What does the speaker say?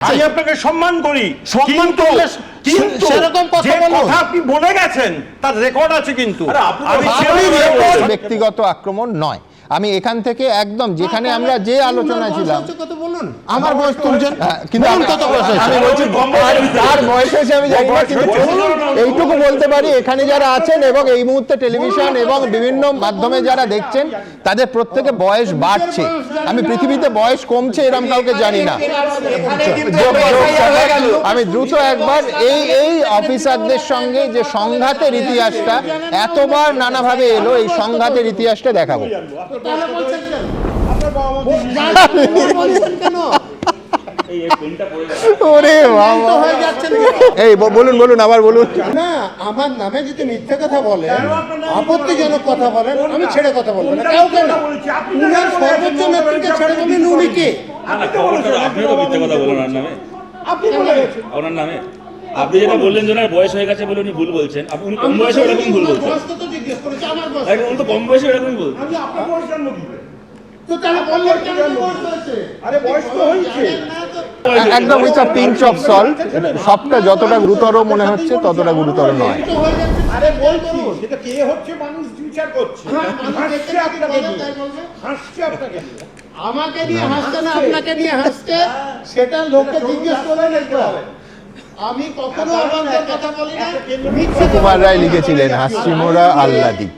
আমি আপনাকে সম্মান করি। সম্মান কিন্তু- করলে কিন্তু সেরকম কথা কথা আপনি বলে গেছেন তার রেকর্ড আছে কিন্তু। ব্যক্তিগত আক্রমণ নয়। আমি এখান থেকে একদম যেখানে আমরা যে আলোচনা ছিলাম কত আমার বয়স তুলছেন? হ্যাঁ, কিন্তু আমি- কত বয়স আমি বলছি তার বয়স হয়েছে আমি জানি না কিন্তু এইটুকু বলতে পারি এখানে যারা আছেন এবং এই মুহূর্তে টেলিভিশন এবং বিভিন্ন মাধ্যমে যারা দেখছেন তাদের প্রত্যেকে বয়স বাড়ছে। আমি পৃথিবীতে বয়স কমছে এরকম কাউকে জানি না। আমি দ্রুত একবার এই এই অফিসারদের সঙ্গে যে সংঘাতের ইতিহাসটা এতবার নানাভাবে এলো এই সংঘাতের ইতিহাসটা দেখাবো। হয়ে? এই বলুন বলুন আবার বলুন। না আমার নামে যদি মিথ্যে কথা বলে আপত্তিজনক কথা বলেন আমি ছেড়ে কথা বলব না। কাউকে না। উনার সর্বোচ্চ নেত্রীকে ছেড়ে উনি কে? আপনিও মিথ্যে কথা বলুন ওনার নামে। আপনি ওনার নামে। আপনি যেটা বললেন যে ওনার বয়স হয়ে গেছে বলে উনি ভুল বলছেন। আপনি উনি কম বয়সে এরকম ভুল বলছেন। তো উনি কম বয়সে এরকমই বলছেন। একদম with a pinch of salt সবটা যতটা গুরুতর মনে হচ্ছে ততটা গুরুতর নয়। হয়ে যাচ্ছে আরে বলছি। সেটা কে হচ্ছে মানুষ বিচার করছে? হ্যাঁ, মানুষ দেখে হাসছে আপনাকে বলে নিয়ে। তাই বলবে। হাসছে আপনাকে আমাকে নিয়ে হাসছে না আপনাকে নিয়ে হাসছে? সেটা লোককে জিজ্ঞেস করে দেখতে হবে আমি কখনো অবান্তর কথা বলি না। কুমার রায় লিখেছিলেন হাসিমোরা আহ্লাদি।